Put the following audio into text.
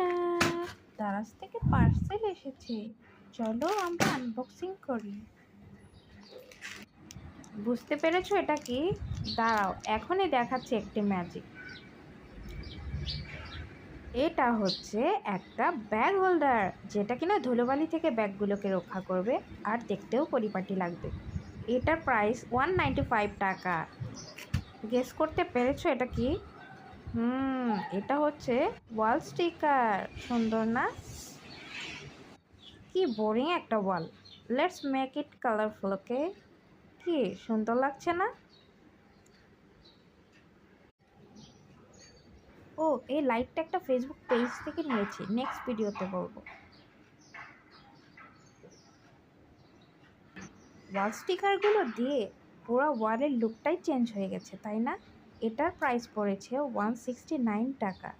টানা দারাজ থেকে পার্সেল এসেছে। চলো আমরা আনবক্সিং করি। বুঝতে পেরেছ এটা কি? দাঁড়াও, এখনই দেখাচ্ছি একটি ম্যাজিক এটা হচ্ছে একটা ব্যাগ হোল্ডার যেটা কিনা ধুলোবালি থেকে ব্যাগগুলোকে রক্ষা করবে আর দেখতেও পরিপাটি লাগবে। এটার প্রাইস ওয়ান টাকা। গেস করতে পেরেছ এটা কি? হুম এটা হচ্ছে ওয়াল স্টিকার। সুন্দর না? কি বোরিং একটা wall. Let's make it colourful okay কি সুন্দর লাগছে না? ও, এই লাইটটা একটা ফেসবুক পেজ থেকে নিয়েছি। নেক্সট ভিডিওতে বলব। ওয়াল স্টিকারগুলো দিয়ে পুরো ওয়ালের লুকটাই চেঞ্জ হয়ে গেছে, তাই না? এটার প্রাইস পড়েছে ওয়ান সিক্সটি নাইন টাকা।